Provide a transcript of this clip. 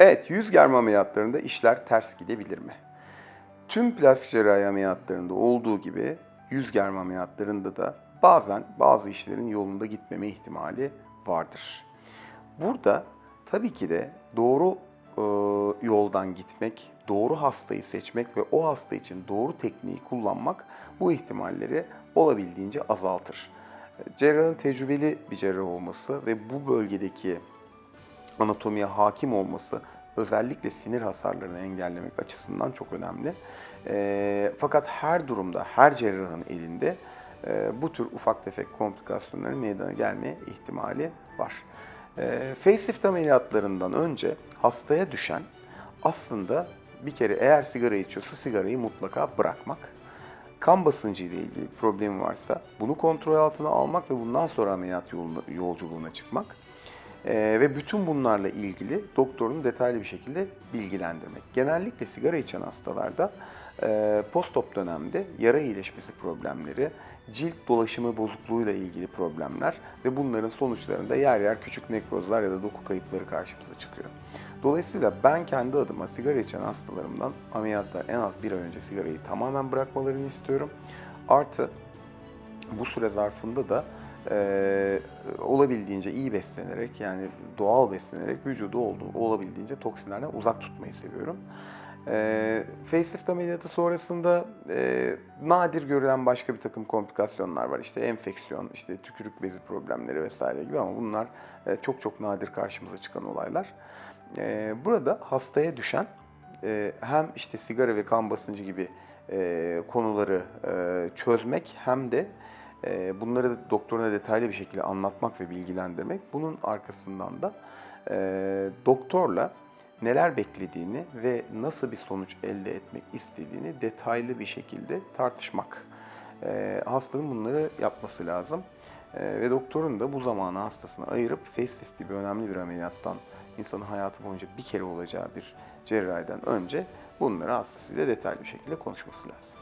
Evet, yüz germe ameliyatlarında işler ters gidebilir mi? Tüm plastik cerrahi ameliyatlarında olduğu gibi yüz germe ameliyatlarında da bazen bazı işlerin yolunda gitmeme ihtimali vardır. Burada tabii ki de doğru e, yoldan gitmek, doğru hastayı seçmek ve o hasta için doğru tekniği kullanmak bu ihtimalleri olabildiğince azaltır. Cerrahın tecrübeli bir cerrah olması ve bu bölgedeki anatomiye hakim olması özellikle sinir hasarlarını engellemek açısından çok önemli. Eee, fakat her durumda, her cerrahın elinde eee, bu tür ufak tefek komplikasyonların meydana gelme ihtimali var. Eee facelift ameliyatlarından önce hastaya düşen aslında bir kere eğer sigara içiyorsa sigarayı mutlaka bırakmak. Kan basıncı ile ilgili bir problemi varsa bunu kontrol altına almak ve bundan sonra ameliyat yolculuğuna çıkmak. Ee, ve bütün bunlarla ilgili doktorunu detaylı bir şekilde bilgilendirmek. Genellikle sigara içen hastalarda e, postop dönemde yara iyileşmesi problemleri, cilt dolaşımı bozukluğuyla ilgili problemler ve bunların sonuçlarında yer yer küçük nekrozlar ya da doku kayıpları karşımıza çıkıyor. Dolayısıyla ben kendi adıma sigara içen hastalarımdan ameliyattan en az bir ay önce sigarayı tamamen bırakmalarını istiyorum. Artı bu süre zarfında da e, olabildiğince iyi beslenerek yani doğal beslenerek vücudu olduğu olabildiğince toksinlerden uzak tutmayı seviyorum. E, facelift ameliyatı sonrasında e, nadir görülen başka bir takım komplikasyonlar var. İşte enfeksiyon, işte tükürük bezi problemleri vesaire gibi ama bunlar e, çok çok nadir karşımıza çıkan olaylar. E, burada hastaya düşen e, hem işte sigara ve kan basıncı gibi e, konuları e, çözmek hem de bunları da doktoruna detaylı bir şekilde anlatmak ve bilgilendirmek. Bunun arkasından da e, doktorla neler beklediğini ve nasıl bir sonuç elde etmek istediğini detaylı bir şekilde tartışmak. E, hastanın bunları yapması lazım. E, ve doktorun da bu zamanı hastasına ayırıp facelift gibi önemli bir ameliyattan insanın hayatı boyunca bir kere olacağı bir cerrahiden önce bunları hastasıyla detaylı bir şekilde konuşması lazım.